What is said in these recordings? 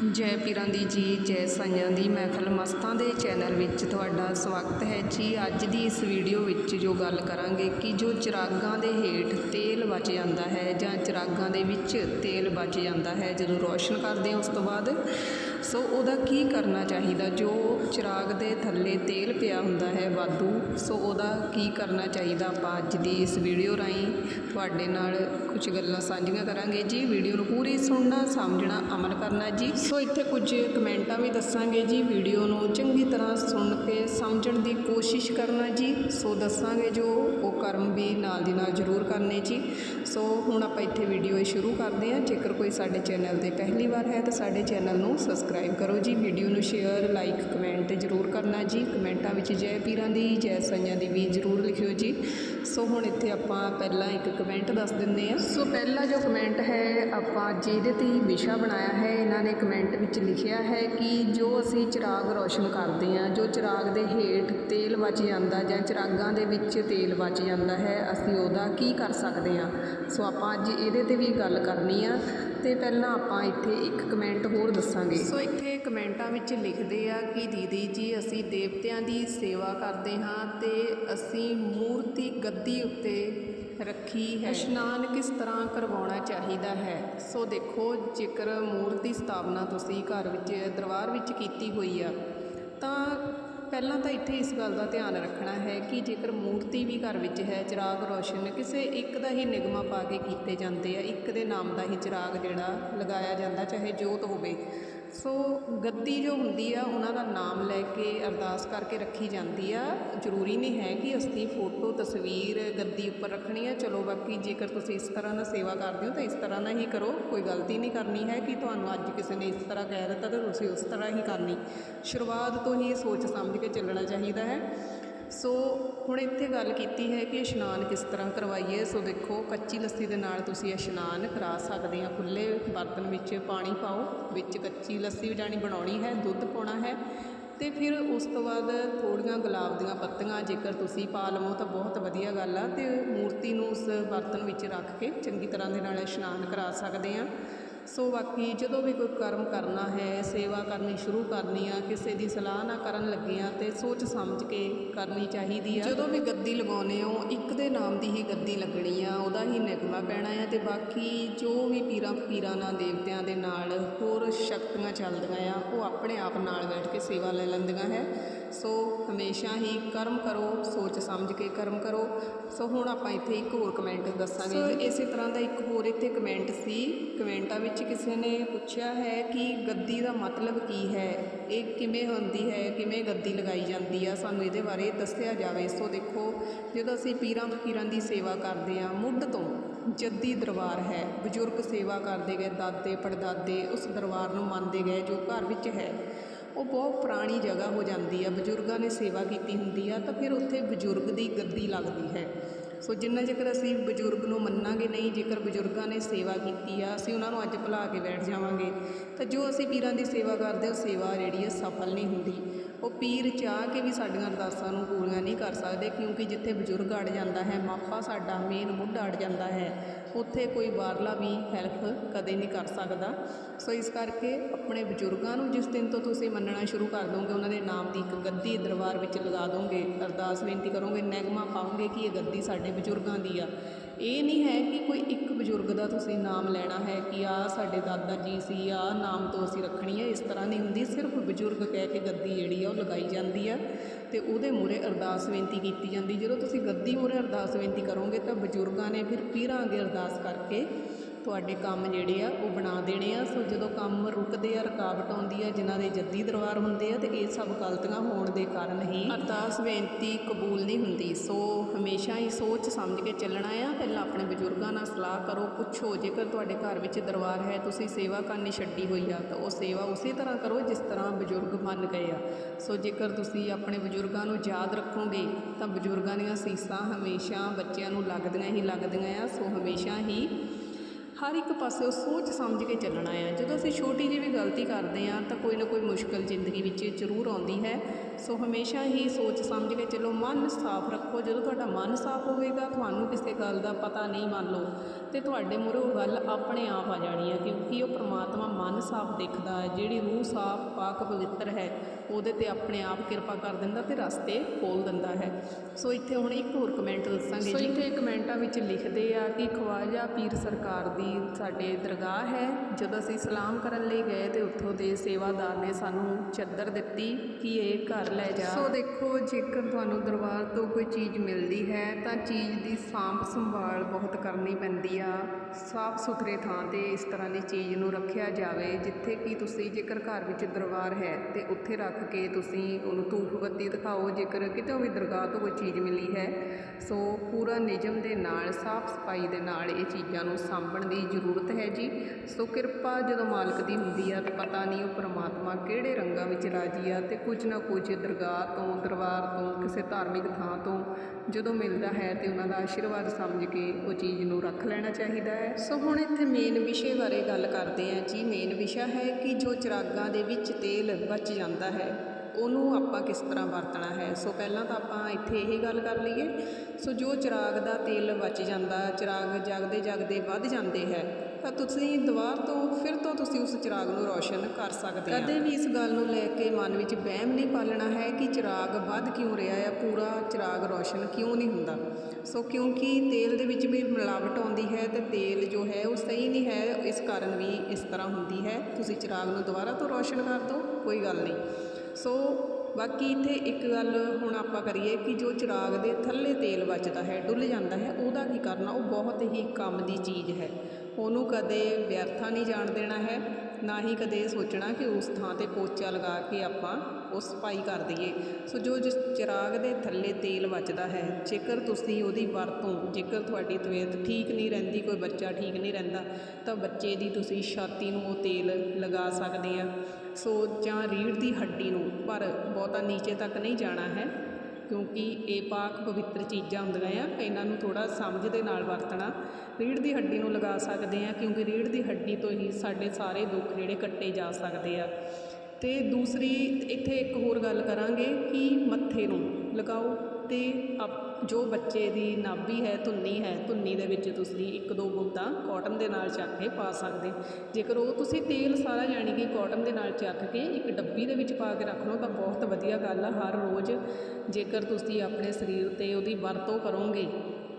ਜੈ ਪੀਰਾਂ ਦੀ ਜੀ, ਜੈ ਸਾਈਆਂ ਦੀ। ਮਹਿਫਲ ਮਸਤਾਂ ਦੇ ਚੈਨਲ ਵਿੱਚ ਤੁਹਾਡਾ ਸਵਾਗਤ ਹੈ ਜੀ। ਅੱਜ ਦੀ ਇਸ ਵੀਡੀਓ ਵਿੱਚ ਜੋ ਗੱਲ ਕਰਾਂਗੇ ਕਿ ਜੋ ਚਿਰਾਗਾਂ ਦੇ ਹੇਠ ਤੇਲ ਬਚ ਜਾਂਦਾ ਹੈ ਜਾਂ ਚਿਰਾਗਾਂ ਦੇ ਵਿੱਚ ਤੇਲ ਬਚ ਜਾਂਦਾ ਹੈ, ਜਦੋਂ ਰੋਸ਼ਨ ਕਰਦੇ ਹਾਂ ਉਸ ਤੋਂ ਬਾਅਦ ਸੋ ਉਹਦਾ ਕੀ ਕਰਨਾ ਚਾਹੀਦਾ? ਜੋ ਚਿਰਾਗ ਦੇ ਥੱਲੇ ਤੇਲ ਪਿਆ ਹੁੰਦਾ ਹੈ ਵਾਧੂ, ਸੋ ਉਹਦਾ ਕੀ ਕਰਨਾ ਚਾਹੀਦਾ? ਆਪਾਂ ਅੱਜ ਦੀ ਇਸ ਵੀਡੀਓ ਰਾਹੀਂ ਤੁਹਾਡੇ ਨਾਲ ਕੁਝ ਗੱਲਾਂ ਸਾਂਝੀਆਂ ਕਰਾਂਗੇ ਜੀ। ਵੀਡੀਓ ਨੂੰ ਪੂਰੀ ਸੁਣਨਾ, ਸਮਝਣਾ, ਅਮਲ ਕਰਨਾ ਜੀ। ਸੋ ਇੱਥੇ ਕੁਝ ਕਮੈਂਟਾਂ ਵੀ ਦੱਸਾਂਗੇ ਜੀ। ਵੀਡੀਓ ਨੂੰ ਚੰਗੀ ਤਰ੍ਹਾਂ ਸੁਣ ਕੇ ਸਮਝਣ ਦੀ ਕੋਸ਼ਿਸ਼ ਕਰਨਾ ਜੀ। ਸੋ ਦੱਸਾਂਗੇ ਜੋ ਉਹ ਕਰਮ ਵੀ ਨਾਲ ਦੀ ਨਾਲ ਜ਼ਰੂਰ ਕਰਨੇ ਜੀ। ਸੋ ਹੁਣ ਆਪਾਂ ਇੱਥੇ ਵੀਡੀਓ ਸ਼ੁਰੂ ਕਰਦੇ ਹਾਂ। ਜੇਕਰ ਕੋਈ ਸਾਡੇ ਚੈਨਲ ਤੇ ਪਹਿਲੀ ਵਾਰ ਹੈ ਤਾਂ ਸਾਡੇ ਚੈਨਲ ਨੂੰ ਸਬਸਕ੍ਰਾਈਬ ਕਰੋ ਜੀ ਵੀਡੀਓ ਨੂੰ ਸ਼ੇਅਰ ਲਾਈਕ ਕਮੈਂਟ ਜ਼ਰੂਰ ਕਰਨਾ ਜੀ। ਕਮੈਂਟਾਂ ਵਿੱਚ ਜੈ ਪੀਰਾਂ ਦੀ, ਜੈ ਸਾਈਆਂ ਦੀ ਵੀ ਜ਼ਰੂਰ ਲਿਖਿਓ ਜੀ। ਸੋ ਹੁਣ ਇੱਥੇ ਆਪਾਂ ਪਹਿਲਾਂ ਇੱਕ ਕਮੈਂਟ ਦੱਸ ਦਿੰਦੇ ਹਾਂ। ਸੋ ਪਹਿਲਾ ਜੋ ਕਮੈਂਟ ਹੈ, ਆਪਾਂ ਜਿਹਦੇ ਤੇ ਵਿਸ਼ਾ ਬਣਾਇਆ ਹੈ, ਇਹਨਾਂ ਨੇ ਕਮੈਂਟ ਵਿੱਚ ਲਿਖਿਆ ਹੈ ਕਿ ਜੋ ਅਸੀਂ ਚਿਰਾਗ ਰੋਸ਼ਨ ਕਰਦੇ ਹਾਂ, ਜੋ ਚਿਰਾਗ ਦੇ ਹੇਠ ਤੇਲ ਬਚ ਜਾਂਦਾ ਜਾਂ ਚਿਰਾਗਾਂ ਦੇ ਵਿੱਚ ਤੇਲ ਬਚ ਜਾਂਦਾ ਹੈ, ਅਸੀਂ ਉਹਦਾ ਕੀ ਕਰ ਸਕਦੇ ਹਾਂ? ਸੋ ਆਪਾਂ ਅੱਜ ਇਹਦੇ ਤੇ ਵੀ ਗੱਲ ਕਰਨੀ ਆ। ਤੇ ਪਹਿਲਾਂ ਆਪਾਂ ਇੱਥੇ ਇੱਕ ਕਮੈਂਟ ਹੋਰ ਦੱਸਾਂਗੇ। ਸੋ ਇੱਥੇ ਕਮੈਂਟਾਂ ਵਿੱਚ ਲਿਖਦੇ ਆ ਕਿ ਦੀਦੀ ਜੀ, ਅਸੀਂ ਦੇਵਤਿਆਂ ਦੀ ਸੇਵਾ ਕਰਦੇ ਹਾਂ ਤੇ ਅਸੀਂ ਮੂਰਤੀ ਗੱਦੀ ਉੱਤੇ ਰੱਖੀ ਹੈ। ਇਸ਼ਨਾਨ ਕਿਸ ਤਰ੍ਹਾਂ ਕਰਵਾਉਣਾ ਚਾਹੀਦਾ ਹੈ? ਸੋ ਦੇਖੋ, ਜੇਕਰ ਮੂਰਤੀ ਸਥਾਪਨਾ ਤੁਸੀਂ ਘਰ ਵਿੱਚ, ਦਰਬਾਰ ਵਿੱਚ ਕੀਤੀ ਹੋਈ ਆ, ਤਾਂ ਪਹਿਲਾਂ ਤਾਂ ਇੱਥੇ ਇਸ ਗੱਲ ਦਾ ਧਿਆਨ ਰੱਖਣਾ ਹੈ ਕਿ ਜੇਕਰ ਮੂਰਤੀ ਵੀ ਘਰ ਵਿੱਚ ਹੈ, ਚਿਰਾਗ ਰੋਸ਼ਨ ਕਿਸੇ ਇੱਕ ਦਾ ਹੀ ਨਿਗਮਾ ਪਾ ਕੇ ਕੀਤੇ ਜਾਂਦੇ ਆ, ਇੱਕ ਦੇ ਨਾਮ ਦਾ ਹੀ ਚਿਰਾਗ ਜਿਹੜਾ ਲਗਾਇਆ ਜਾਂਦਾ, ਚਾਹੇ ਜੋਤ ਹੋਵੇ। ਸੋ ਗੱਦੀ ਜੋ ਹੁੰਦੀ ਆ, ਉਹਨਾਂ ਦਾ ਨਾਮ ਲੈ ਕੇ ਅਰਦਾਸ ਕਰਕੇ ਰੱਖੀ ਜਾਂਦੀ ਆ। ਜ਼ਰੂਰੀ ਨਹੀਂ ਹੈ ਕਿ ਅਸੀਂ ਫੋਟੋ, ਤਸਵੀਰ, ਗੱਦੀ ਉੱਪਰ ਰੱਖਣੀ ਆ। ਚਲੋ ਬਾਕੀ ਜੇਕਰ ਤੁਸੀਂ ਇਸ ਤਰ੍ਹਾਂ ਨਾਲ ਸੇਵਾ ਕਰਦੇ ਹੋ, ਤਾਂ ਇਸ ਤਰ੍ਹਾਂ ਨਾਲ ਹੀ ਕਰੋ। ਕੋਈ ਗਲਤੀ ਨਹੀਂ ਕਰਨੀ ਹੈ ਕਿ ਤੁਹਾਨੂੰ ਅੱਜ ਕਿਸੇ ਨੇ ਇਸ ਤਰ੍ਹਾਂ ਕਹਿ ਦਿੱਤਾ ਤਾਂ ਤੁਸੀਂ ਉਸ ਤਰ੍ਹਾਂ ਹੀ ਕਰਨੀ। ਸ਼ੁਰੂਆਤ ਤੋਂ ਹੀ ਸੋਚ ਸਮਝ ਕੇ ਚੱਲਣਾ ਚਾਹੀਦਾ ਹੈ। ਸੋ ਹੁਣ ਇੱਥੇ ਗੱਲ ਕੀਤੀ ਹੈ ਕਿ ਇਸ਼ਨਾਨ ਕਿਸ ਤਰ੍ਹਾਂ ਕਰਵਾਈਏ। ਸੋ ਦੇਖੋ, ਕੱਚੀ ਲੱਸੀ ਦੇ ਨਾਲ ਤੁਸੀਂ ਇਸ਼ਨਾਨ ਕਰਾ ਸਕਦੇ ਆ। ਖੁੱਲੇ ਬਰਤਨ ਵਿੱਚ ਪਾਣੀ ਪਾਓ, ਵਿੱਚ ਕੱਚੀ ਲੱਸੀ ਜਾਣੀ ਬਣਾਉਣੀ ਹੈ, ਦੁੱਧ ਪਾਉਣਾ ਹੈ ਤੇ ਫਿਰ ਉਸ ਤੋਂ ਬਾਅਦ ਥੋੜੀਆਂ ਗੁਲਾਬ ਦੀਆਂ ਪੱਤੀਆਂ, ਜੇਕਰ ਤੁਸੀਂ ਪਾ ਲਵੋ ਤਾਂ ਬਹੁਤ ਵਧੀਆ ਗੱਲ ਆ ਤੇ ਮੂਰਤੀ ਨੂੰ ਉਸ ਬਰਤਨ ਵਿੱਚ ਰੱਖ ਕੇ ਚੰਗੀ ਤਰ੍ਹਾਂ ਦੇ ਨਾਲ ਇਸ਼ਨਾਨ ਕਰਾ ਸਕਦੇ ਆ। ਸੋ ਬਾਕੀ ਜਦੋਂ ਵੀ ਕੋਈ ਕਰਮ ਕਰਨਾ ਹੈ, ਸੇਵਾ ਕਰਨੀ ਸ਼ੁਰੂ ਕਰਨੀ ਆ, ਕਿਸੇ ਦੀ ਸਲਾਹ ਨਾ ਕਰਨ ਲੱਗੇ ਆ, ਤੇ ਸੋਚ ਸਮਝ ਕੇ ਕਰਨੀ ਚਾਹੀਦੀ ਆ। ਜਦੋਂ ਵੀ ਗੱਦੀ ਲਗਾਉਨੇ ਹੋ, ਇੱਕ ਦੇ ਨਾਮ ਦੀ ਹੀ ਗੱਦੀ ਲੱਗਣੀ ਆ, ਉਹਦਾ ਹੀ ਨਿਗਮਾ ਪੈਣਾ ਆ, ਤੇ ਬਾਕੀ ਜੋ ਵੀ ਪੀਰਾਂ ਫਕੀਰਾਂ ਨਾਲ, ਦੇਵਤਿਆਂ ਦੇ ਨਾਲ ਹੋਰ ਸ਼ਕਤੀਆਂ ਚੱਲਦੀਆਂ ਆ, ਉਹ ਆਪਣੇ ਆਪ ਨਾਲ ਬੈਠ ਕੇ ਸੇਵਾ ਲੈ ਲੈਂਦੀਆਂ ਹੈ। ਸੋ ਹਮੇਸ਼ਾ ਹੀ ਕਰਮ ਕਰੋ ਸੋਚ ਸਮਝ ਕੇ ਕਰਮ ਕਰੋ। ਸੋ ਹੁਣ ਆਪਾਂ ਇੱਥੇ ਇੱਕ ਹੋਰ ਕਮੈਂਟ ਦੱਸਾਂਗੇ। ਸੋ ਇਸੇ ਤਰ੍ਹਾਂ ਦਾ ਇੱਕ ਹੋਰ ਇੱਥੇ ਕਮੈਂਟ ਸੀ। ਕਮੈਂਟਾਂ ਵਿੱਚ ਕਿਸੇ ਨੇ ਪੁੱਛਿਆ ਹੈ ਕਿ ਗੱਦੀ ਦਾ ਮਤਲਬ ਕੀ ਹੈ? ਇਹ ਕਿਵੇਂ ਹੁੰਦੀ ਹੈ? ਕਿਵੇਂ ਗੱਦੀ ਲਗਾਈ ਜਾਂਦੀ ਆ? ਸਾਨੂੰ ਇਹਦੇ ਬਾਰੇ ਦੱਸਿਆ ਜਾਵੇ। ਸੋ ਦੇਖੋ ਜਦੋਂ ਅਸੀਂ ਪੀਰਾਂ ਫਕੀਰਾਂ ਦੀ ਸੇਵਾ ਕਰਦੇ ਆ ਮੁੱਢ ਤੋਂ ਜੱਦੀ ਦਰਬਾਰ ਹੈ। ਬਜ਼ੁਰਗ ਸੇਵਾ ਕਰਦੇ ਗਏ ਦਾਦੇ ਪੜਦਾਦੇ ਉਸ ਦਰਬਾਰ ਨੂੰ ਮੰਨਦੇ ਗਏ ਜੋ ਘਰ ਵਿੱਚ ਹੈ। ਉਹ ਬਹੁਤ ਪੁਰਾਣੀ ਜਗ੍ਹਾ ਹੋ ਜਾਂਦੀ ਆ। ਬਜ਼ੁਰਗਾਂ ਨੇ ਸੇਵਾ ਕੀਤੀ ਹੁੰਦੀ ਆ ਤਾਂ ਫਿਰ ਉੱਥੇ ਬਜ਼ੁਰਗ ਦੀ ਗੱਦੀ ਲੱਗਦੀ ਹੈ। ਸੋ ਜਿੰਨਾ ਜੇਕਰ ਅਸੀਂ ਬਜ਼ੁਰਗ ਨੂੰ ਮੰਨਾਂਗੇ ਨਹੀਂ, ਜੇਕਰ ਬਜ਼ੁਰਗਾਂ ਨੇ ਸੇਵਾ ਕੀਤੀ ਆ, ਅਸੀਂ ਉਹਨਾਂ ਨੂੰ ਅੱਜ ਭੁਲਾ ਕੇ ਬੈਠ ਜਾਵਾਂਗੇ, ਤਾਂ ਜੋ ਅਸੀਂ ਪੀਰਾਂ ਦੀ ਸੇਵਾ ਕਰਦੇ, ਉਹ ਸੇਵਾ ਜਿਹੜੀ ਆ ਸਫਲ ਨਹੀਂ ਹੁੰਦੀ। ਉਹ ਪੀਰ ਚਾਹ ਕੇ ਵੀ ਸਾਡੀਆਂ ਅਰਦਾਸਾਂ ਨੂੰ ਪੂਰੀਆਂ ਨਹੀਂ ਕਰ ਸਕਦੇ, ਕਿਉਂਕਿ ਜਿੱਥੇ ਬਜ਼ੁਰਗ ਅੜ ਜਾਂਦਾ ਹੈ, ਮਾਪਾ ਸਾਡਾ ਮੇਨ ਮੁੱਢ ਅੜ ਜਾਂਦਾ ਹੈ, ਉੱਥੇ ਕੋਈ ਬਾਹਰਲਾ ਵੀ ਹੈਲਪ ਕਦੇ ਨਹੀਂ ਕਰ ਸਕਦਾ। ਸੋ ਇਸ ਕਰਕੇ ਆਪਣੇ ਬਜ਼ੁਰਗਾਂ ਨੂੰ ਜਿਸ ਦਿਨ ਤੋਂ ਤੁਸੀਂ ਮੰਨਣਾ ਸ਼ੁਰੂ ਕਰ ਦੋਗੇ, ਉਹਨਾਂ ਦੇ ਨਾਮ ਦੀ ਇੱਕ ਗੱਦੀ ਦਰਬਾਰ ਵਿੱਚ ਲਗਾ ਦੋਗੇ, ਅਰਦਾਸ ਬੇਨਤੀ ਕਰੋਗੇ, ਨਗਮਾ ਪਾਓਗੇ ਕਿ ਇਹ ਗੱਦੀ ਸਾਡੇ ਬਜ਼ੁਰਗਾਂ ਦੀ ਆ। ਇਹ ਨਹੀਂ ਹੈ ਕਿ ਕੋਈ ਇੱਕ ਬਜ਼ੁਰਗ ਦਾ ਤੁਸੀਂ ਨਾਮ ਲੈਣਾ ਹੈ ਕਿ ਆਹ ਸਾਡੇ ਦਾਦਾ ਜੀ ਸੀ ਆਹ ਨਾਮ ਤੋਂ ਅਸੀਂ ਰੱਖਣੀ ਹੈ। ਇਸ ਤਰ੍ਹਾਂ ਨਹੀਂ ਹੁੰਦੀ। ਸਿਰਫ ਬਜ਼ੁਰਗ ਕਹਿ ਕੇ ਗੱਦੀ ਜਿਹੜੀ ਆ ਉਹ ਲਗਾਈ ਜਾਂਦੀ ਆ ਤੇ ਉਹਦੇ ਮੂਹਰੇ ਅਰਦਾਸ ਬੇਨਤੀ ਕੀਤੀ ਜਾਂਦੀ। ਜਦੋਂ ਤੁਸੀਂ ਗੱਦੀ ਮੂਹਰੇ ਅਰਦਾਸ ਬੇਨਤੀ ਕਰੋਗੇ ਤਾਂ ਬਜ਼ੁਰਗਾਂ ਨੇ ਫਿਰ ਪੀਰਾਂ ਅੱਗੇ ਅਰਦਾਸ ਕਰਕੇ ਤੁਹਾਡੇ ਕੰਮ ਜਿਹੜੇ ਆ ਬਣਾ ਦੇਣੇ ਆ। ਸੋ ਜਦੋਂ ਕੰਮ ਰੁਕਦੇ ਆ, ਰੁਕਾਵਟ ਆਉਂਦੀ ਆ, ਜਿਨ੍ਹਾਂ ਦੇ ਜੱਦੀ ਦਰਬਾਰ ਹੁੰਦੇ ਆ ਤੇ ਇਹ ਸਭ ਗਲਤੀਆਂ ਹੋਣ ਦੇ ਕਾਰਨ ਹੀ ਅਰਦਾਸ ਬੇਨਤੀ ਕਬੂਲ ਨਹੀਂ ਹੁੰਦੀ। ਸੋ ਹਮੇਸ਼ਾ ਹੀ ਸੋਚ ਸਮਝ ਕੇ ਚੱਲਣਾ ਆ। ਪਹਿਲਾਂ ਆਪਣੇ ਬਜ਼ੁਰਗਾਂ ਨਾਲ ਸਲਾਹ ਕਰੋ, ਪੁੱਛੋ, ਜੇਕਰ ਤੁਹਾਡੇ ਘਰ ਵਿੱਚ ਦਰਬਾਰ ਹੈ, ਤੁਸੀਂ ਸੇਵਾ ਕਰਨੀ ਛੱਡੀ ਹੋਈ ਆ, ਤਾਂ ਉਹ ਸੇਵਾ ਉਸੇ ਤਰ੍ਹਾਂ ਕਰੋ ਜਿਸ ਤਰ੍ਹਾਂ ਬਜ਼ੁਰਗ ਮੰਨ ਗਏ ਆ। ਸੋ ਜੇਕਰ ਤੁਸੀਂ ਆਪਣੇ ਬਜ਼ੁਰਗਾਂ ਨੂੰ ਯਾਦ ਰੱਖੋਗੇ, ਤਾਂ ਬਜ਼ੁਰਗਾਂ ਦੀਆਂ ਸੀਸਾਂ ਹਮੇਸ਼ਾ ਬੱਚਿਆਂ ਨੂੰ ਲੱਗਦੀਆਂ ਹੀ ਲੱਗਦੀਆਂ ਆ। ਸੋ ਹਮੇਸ਼ਾ ਹੀ ਹਰ ਇੱਕ ਪਾਸੇ ਸੋਚ ਸਮਝ ਕੇ ਚੱਲਣਾ ਆ। ਜਦੋਂ ਅਸੀਂ ਛੋਟੀ ਜਿਹੀ ਵੀ ਗਲਤੀ ਕਰਦੇ ਆ ਤਾਂ ਕੋਈ ਨਾ ਕੋਈ ਮੁਸ਼ਕਲ ਜ਼ਿੰਦਗੀ ਵਿੱਚ ਜ਼ਰੂਰ ਆਉਂਦੀ ਹੈ। ਸੋ ਹਮੇਸ਼ਾ ਹੀ ਸੋਚ ਸਮਝ ਕੇ ਚੱਲੋ ਮਨ ਸਾਫ਼ ਰੱਖੋ। ਜਦੋਂ ਤੁਹਾਡਾ ਮਨ ਸਾਫ਼ ਹੋਵੇਗਾ ਤੁਹਾਨੂੰ ਕਿਸੇ ਗੱਲ ਦਾ ਪਤਾ ਨਹੀਂ ਮੰਨ ਲਓ ਤੇ ਤੁਹਾਡੇ ਮੂਹਰੇ ਉਹ ਗੱਲ ਆਪਣੇ ਆਪ ਆ ਜਾਣੀ ਹੈ ਕਿਉਂਕਿ ਉਹ ਪ੍ਰਮਾਤਮਾ ਮਨ ਸਾਫ਼ ਦਿਖਦਾ ਹੈ। ਜਿਹੜੀ ਰੂਹ ਸਾਫ਼ ਪਾਕ ਪਵਿੱਤਰ ਹੈ ਉਹਦੇ ਤੇ ਆਪਣੇ ਆਪ ਕਿਰਪਾ ਕਰ ਦਿੰਦਾ ਤੇ ਰਸਤੇ ਖੋਲ ਦਿੰਦਾ ਹੈ। ਸੋ ਇੱਥੇ ਹੁਣ ਇੱਕ ਹੋਰ ਕਮੈਂਟ ਦੱਸਾਂਗੇ ਜੀ। ਇੱਥੇ ਕਮੈਂਟਾਂ ਵਿੱਚ ਲਿਖਦੇ ਆ ਕਿ ਖਵਾਜਾ ਪੀਰ ਸਰਕਾਰ ਦੀ ਸਾਡੇ ਦਰਗਾਹ ਹੈ। ਜਦੋਂ ਅਸੀਂ ਸਲਾਮ ਕਰਨ ਲਈ ਗਏ ਤੇ ਉੱਥੋਂ ਦੇ ਸੇਵਾਦਾਰ ਨੇ ਸਾਨੂੰ ਚੱਦਰ ਦਿੱਤੀ ਕਿ ਇਹ ਘਰ ਲੈ ਜਾ। ਸੋ ਦੇਖੋ, ਜੇਕਰ ਤੁਹਾਨੂੰ ਦਰਬਾਰ ਤੋਂ ਕੋਈ ਚੀਜ਼ ਮਿਲਦੀ ਹੈ, ਤਾਂ ਚੀਜ਼ ਦੀ ਸਾਂਭ ਸੰਭਾਲ ਬਹੁਤ ਕਰਨੀ ਪੈਂਦੀ ਆ। ਸਾਫ਼ ਸੁਥਰੇ ਥਾਂ ਤੇ ਇਸ ਤਰ੍ਹਾਂ ਦੀ ਚੀਜ਼ ਨੂੰ ਰੱਖਿਆ ਜਾਵੇ, ਜਿੱਥੇ ਕਿ ਤੁਸੀਂ ਜੇਕਰ ਘਰ ਵਿੱਚ ਦਰਬਾਰ ਹੈ ਤਾਂ ਉੱਥੇ ਰੱਖ ਕੇ ਤੁਸੀਂ ਉਹਨੂੰ ਧੂਫ ਬੱਤੀ ਦਿਖਾਓ, ਜੇਕਰ ਕਿਤੇ ਵੀ ਦਰਗਾਹ ਤੋਂ ਕੋਈ ਚੀਜ਼ ਮਿਲੀ ਹੈ, ਸੋ ਪੂਰਾ ਨਿਯਮ ਦੇ ਨਾਲ ਸਾਫ਼ ਸਫ਼ਾਈ ਦੇ ਨਾਲ ਇਹ ਚੀਜ਼ਾਂ ਨੂੰ ਸਾਂਭਣ ਦੀ ਜ਼ਰੂਰਤ ਹੈ ਜੀ। ਸੋ ਕਿਰਪਾ ਜਦੋਂ ਮਾਲਕ ਦੀ ਹੁੰਦੀ ਆ ਤਾਂ ਪਤਾ ਨਹੀਂ ਉਹ ਪ੍ਰਮਾਤਮਾ ਕਿਹੜੇ ਰੰਗਾਂ ਵਿੱਚ ਰਾਜੀ ਆ ਤੇ ਕੁਝ ਨਾ ਕੁਝ ਦਰਗਾਹ ਤੋਂ, ਦਰਬਾਰ ਤੋਂ, ਕਿਸੇ ਧਾਰਮਿਕ ਥਾਂ ਤੋਂ ਜਦੋਂ ਮਿਲਦਾ ਹੈ ਤੇ ਉਹਨਾਂ ਦਾ ਆਸ਼ੀਰਵਾਦ ਸਮਝ ਕੇ ਉਹ ਚੀਜ਼ ਨੂੰ ਰੱਖ ਲੈਣਾ ਚਾਹੀਦਾ ਹੈ ਸੋ ਹੁਣ ਇੱਥੇ ਮੇਨ ਵਿਸ਼ੇ ਬਾਰੇ ਗੱਲ ਕਰਦੇ ਹਾਂ ਜੀ। ਮੇਨ ਵਿਸ਼ਾ ਹੈ ਕਿ ਜੋ ਚਿਰਾਗਾਂ ਦੇ ਵਿੱਚ ਤੇਲ ਬਚ ਜਾਂਦਾ ਹੈ, ਉਹਨੂੰ ਆਪਾਂ ਕਿਸ ਤਰ੍ਹਾਂ ਵਰਤਣਾ ਹੈ? ਸੋ ਪਹਿਲਾਂ ਤਾਂ ਆਪਾਂ ਇੱਥੇ ਇਹ ਗੱਲ ਕਰ ਲਈਏ। ਸੋ ਜੋ ਚਿਰਾਗ ਦਾ ਤੇਲ ਬਚ ਜਾਂਦਾ, ਚਿਰਾਗ ਜਗਦੇ ਜਗਦੇ ਵੱਧ ਜਾਂਦੇ ਹੈ ਤਾਂ ਤੁਸੀਂ ਦੁਬਾਰ ਤੋਂ ਫਿਰ ਤੋਂ ਤੁਸੀਂ ਉਸ ਚਿਰਾਗ ਨੂੰ ਰੌਸ਼ਨ ਕਰ ਸਕਦੇ ਹੋ ਕਦੇ ਵੀ ਇਸ ਗੱਲ ਨੂੰ ਲੈ ਕੇ ਮਨ ਵਿੱਚ ਵਹਿਮ ਨਹੀਂ ਪਾਲਣਾ ਹੈ ਕਿ ਚਿਰਾਗ ਵੱਧ ਕਿਉਂ ਰਿਹਾ ਹੈ ਪੂਰਾ ਚਿਰਾਗ ਰੌਸ਼ਨ ਕਿਉਂ ਨਹੀਂ ਹੁੰਦਾ। ਸੋ ਕਿਉਂਕਿ ਤੇਲ ਦੇ ਵਿੱਚ ਵੀ ਮਿਲਾਵਟ ਆਉਂਦੀ ਹੈ ਤੇ ਤੇਲ ਜੋ ਹੈ ਉਹ ਸਹੀ ਨਹੀਂ ਹੈ ਇਸ ਕਾਰਨ ਵੀ ਇਸ ਤਰ੍ਹਾਂ ਹੁੰਦੀ ਹੈ। ਤੁਸੀਂ ਚਿਰਾਗ ਨੂੰ ਦੁਬਾਰਾ ਤੋਂ ਰੌਸ਼ਨ ਕਰ ਦਿਓ ਕੋਈ ਗੱਲ ਨਹੀਂ। ਸੋ ਬਾਕੀ ਇੱਥੇ ਇੱਕ ਗੱਲ ਹੁਣ ਆਪਾਂ ਕਰੀਏ ਕਿ ਜੋ ਚਿਰਾਗ ਦੇ ਥੱਲੇ ਤੇਲ ਬਚਦਾ ਹੈ ਡੁੱਲ ਜਾਂਦਾ ਹੈ ਉਹਦਾ ਕੀ ਕਰਨਾ ਉਹ ਬਹੁਤ ਹੀ ਕੰਮ ਦੀ ਚੀਜ਼ ਹੈ। ਉਹਨੂੰ ਕਦੇ ਵਿਅਰਥਾ ਨਹੀਂ ਜਾਣ ਦੇਣਾ ਹੈ, ਨਾ ਹੀ ਕਦੇ ਇਹ ਸੋਚਣਾ ਕਿ ਉਸ ਥਾਂ ਤੇ ਪੋਚਾ ਲਗਾ ਕੇ ਆਪਾਂ ਉਹ ਸਫ਼ਾਈ ਕਰ ਦਈਏ। ਸੋ ਜੋ ਜਿਸ ਚਿਰਾਗ ਦੇ ਥੱਲੇ ਤੇਲ ਬਚਦਾ ਹੈ, ਜੇਕਰ ਤੁਸੀਂ ਉਹਦੀ ਵਰਤੋਂ, ਜੇਕਰ ਤੁਹਾਡੀ ਤਬੀਅਤ ਠੀਕ ਨਹੀਂ ਰਹਿੰਦੀ, ਕੋਈ ਬੱਚਾ ਠੀਕ ਨਹੀਂ ਰਹਿੰਦਾ, ਤਾਂ ਬੱਚੇ ਦੀ ਤੁਸੀਂ ਛਾਤੀ ਨੂੰ ਉਹ ਤੇਲ ਲਗਾ ਸਕਦੇ ਆ। ਸੋ ਜਾਂ ਰੀੜ੍ਹ ਦੀ ਹੱਡੀ ਨੂੰ, ਪਰ ਬਹੁਤਾ ਨੀਚੇ ਤੱਕ ਨਹੀਂ ਜਾਣਾ ਹੈ। ਕਿਉਂਕਿ ਇਹ ਪਾਕ ਪਵਿੱਤਰ ਚੀਜ਼ਾਂ ਹੁੰਦੀਆਂ ਆ, ਇਹਨਾਂ ਨੂੰ ਥੋੜਾ ਸਮਝ ਦੇ ਨਾਲ ਵਰਤਣਾ। ਰੀੜ੍ਹ ਦੀ ਹੱਡੀ ਨੂੰ ਲਗਾ ਸਕਦੇ ਆ, ਕਿਉਂਕਿ ਰੀੜ੍ਹ ਦੀ ਹੱਡੀ ਤੋਂ ਹੀ ਸਾਡੇ ਸਾਰੇ ਦੁੱਖ ਜਿਹੜੇ ਕੱਟੇ ਜਾ ਸਕਦੇ ਆ। ਤੇ ਦੂਸਰੀ, ਇੱਥੇ ਇੱਕ ਹੋਰ ਗੱਲ ਕਰਾਂਗੇ ਕਿ ਮੱਥੇ ਨੂੰ। ਲਗਾਓ ਅਤੇ ਅਪ- ਜੋ ਬੱਚੇ ਦੀ ਨਾਭੀ ਹੈ, ਧੁੰਨੀ ਹੈ, ਧੁੰਨੀ ਦੇ ਵਿੱਚ ਤੁਸੀਂ ਇੱਕ ਦੋ ਬੂੰਦਾਂ ਕੋਟਨ ਦੇ ਨਾਲ ਚੱਕ ਕੇ ਪਾ ਸਕਦੇ ਜੇਕਰ ਉਹ ਤੁਸੀਂ ਤੇਲ ਸਾਰਾ ਜਾਣੀ ਕਿ ਕੋਟਨ ਦੇ ਨਾਲ ਚੱਕ ਕੇ ਇੱਕ ਡੱਬੀ ਦੇ ਵਿੱਚ ਪਾ ਕੇ ਰੱਖ ਲਓ ਤਾਂ ਬਹੁਤ ਵਧੀਆ ਗੱਲ ਆ। ਹਰ ਰੋਜ਼ ਜੇਕਰ ਤੁਸੀਂ ਆਪਣੇ ਸਰੀਰ ਤੇ ਉਹਦੀ ਵਰਤੋਂ ਕਰੋਗੇ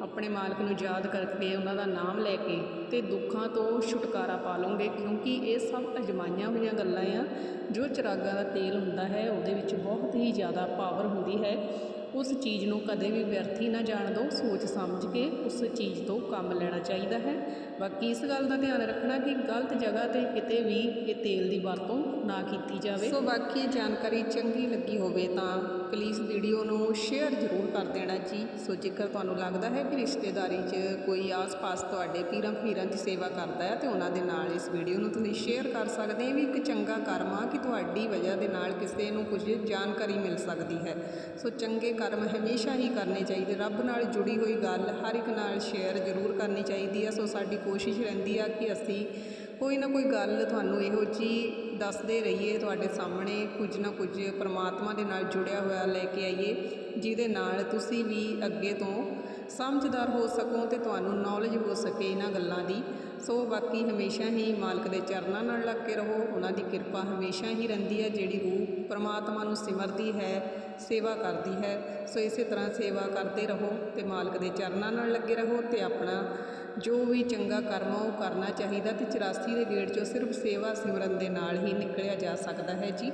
ਆਪਣੇ ਮਾਲਕ ਨੂੰ ਯਾਦ ਕਰਕੇ ਉਹਨਾਂ ਦਾ ਨਾਮ ਲੈ ਕੇ ਤੇ ਦੁੱਖਾਂ ਤੋਂ ਛੁਟਕਾਰਾ ਪਾ ਲਓਗੇ, ਕਿਉਂਕਿ ਇਹ ਸਭ ਅਜਮਾਈਆਂ ਹੋਈਆਂ ਗੱਲਾਂ ਆ, ਜੋ ਚਿਰਾਗਾਂ ਦਾ ਤੇਲ ਹੁੰਦਾ ਹੈ, ਉਹਦੇ ਵਿੱਚ ਬਹੁਤ ਹੀ ਜ਼ਿਆਦਾ ਪਾਵਰ ਹੁੰਦੀ ਹੈ। ਉਸ ਚੀਜ਼ ਨੂੰ ਕਦੇ ਵੀ ਵਿਅਰਥੀ ਨਾ ਜਾਣ ਦਿਓ। ਸੋਚ ਸਮਝ ਕੇ ਉਸ ਚੀਜ਼ ਤੋਂ ਕੰਮ ਲੈਣਾ ਚਾਹੀਦਾ ਹੈ। ਬਾਕੀ ਇਸ ਗੱਲ ਦਾ ਧਿਆਨ ਰੱਖਣਾ ਕਿ ਗਲਤ ਜਗ੍ਹਾ ਤੇ ਕਿਤੇ ਵੀ ਇਹ ਤੇਲ ਦੀ ਵਰਤੋਂ ਨਾ ਕੀਤੀ ਜਾਵੇ। ਸੋ ਬਾਕੀ ਜਾਣਕਾਰੀ ਚੰਗੀ ਲੱਗੀ ਹੋਵੇ ਤਾਂ ਪਲੀਜ਼ ਵੀਡੀਓ ਨੂੰ ਸ਼ੇਅਰ ਜ਼ਰੂਰ ਕਰ ਦੇਣਾ ਜੀ। ਸੋ ਜੇਕਰ ਤੁਹਾਨੂੰ ਲੱਗਦਾ ਹੈ ਕਿ ਰਿਸ਼ਤੇਦਾਰੀ 'ਚ ਕੋਈ ਆਸ-ਪਾਸ ਤੁਹਾਡੇ ਪੀਰਾਂ ਫਕੀਰਾਂ ਦੀ ਸੇਵਾ ਕਰਦਾ ਹੈ, ਤੇ ਉਹਨਾਂ ਦੇ ਨਾਲ ਇਸ ਵੀਡੀਓ ਨੂੰ ਤੁਸੀਂ ਸ਼ੇਅਰ ਕਰ ਸਕਦੇ ਹੋ। ਵੀ ਇੱਕ ਚੰਗਾ ਕਰਮ ਆ ਕਿ ਤੁਹਾਡੀ ਵਜ੍ਹਾ ਦੇ ਨਾਲ ਕਿਸੇ ਨੂੰ ਕੁਝ ਜਾਣਕਾਰੀ ਮਿਲ ਸਕਦੀ ਹੈ। ਸੋ ਚੰਗੇ ਕਰਮ ਹਮੇਸ਼ਾ ਹੀ ਕਰਨੇ ਚਾਹੀਦੇ। ਰੱਬ ਨਾਲ ਜੁੜੀ ਹੋਈ ਗੱਲ ਹਰ ਇੱਕ ਨਾਲ ਸ਼ੇਅਰ ਜ਼ਰੂਰ ਕਰਨੀ ਚਾਹੀਦੀ ਹੈ। ਸੋ ਸਾਡੀ ਕੋਸ਼ਿਸ਼ ਰਹਿੰਦੀ ਆ ਕਿ ਅਸੀਂ ਕੋਈ ਨਾ ਕੋਈ ਗੱਲ ਤੁਹਾਨੂੰ ਇਹੋ ਜਿਹੀ ਦੱਸਦੇ ਰਹੀਏ, ਤੁਹਾਡੇ ਸਾਹਮਣੇ ਕੁਝ ਨਾ ਕੁਝ ਪਰਮਾਤਮਾ ਦੇ ਨਾਲ ਜੁੜਿਆ ਹੋਇਆ ਲੈ ਕੇ ਆਈਏ, ਜਿਹਦੇ ਨਾਲ ਤੁਸੀਂ ਵੀ ਅੱਗੇ ਤੋਂ ਸਮਝਦਾਰ ਹੋ ਸਕੋ ਤੇ ਤੁਹਾਨੂੰ ਨੌਲੇਜ ਹੋ ਸਕੇ ਇਹਨਾਂ ਗੱਲਾਂ ਦੀ। ਸੋ ਬਾਕੀ ਹਮੇਸ਼ਾ ਹੀ ਮਾਲਕ ਦੇ ਚਰਨਾਂ ਨਾਲ ਲੱਗ ਕੇ ਰਹੋ, ਉਹਨਾਂ ਦੀ ਕਿਰਪਾ ਹਮੇਸ਼ਾ ਹੀ ਰਹਿੰਦੀ ਹੈ, ਜਿਹੜੀ ਰੂਹ ਪਰਮਾਤਮਾ ਨੂੰ ਸਿਮਰਦੀ ਹੈ, ਸੇਵਾ ਕਰਦੀ ਹੈ। ਸੋ ਇਸੇ ਤਰ੍ਹਾਂ ਸੇਵਾ ਕਰਦੇ ਰਹੋ ਤੇ ਮਾਲਕ ਦੇ ਚਰਨਾਂ ਨਾਲ ਲੱਗੇ ਰਹੋ ਤੇ ਆਪਣਾ ਜੋ ਵੀ ਚੰਗਾ ਕਰਮ ਆ, ਉਹ ਕਰਨਾ ਚਾਹੀਦਾ ਤੇ 84 ਦੇ ਗੇੜ ਚੋਂ ਸਿਰਫ ਸੇਵਾ ਸਿਮਰਨ ਦੇ ਨਾਲ ਹੀ ਨਿਕਲਿਆ ਜਾ ਸਕਦਾ ਹੈ ਜੀ।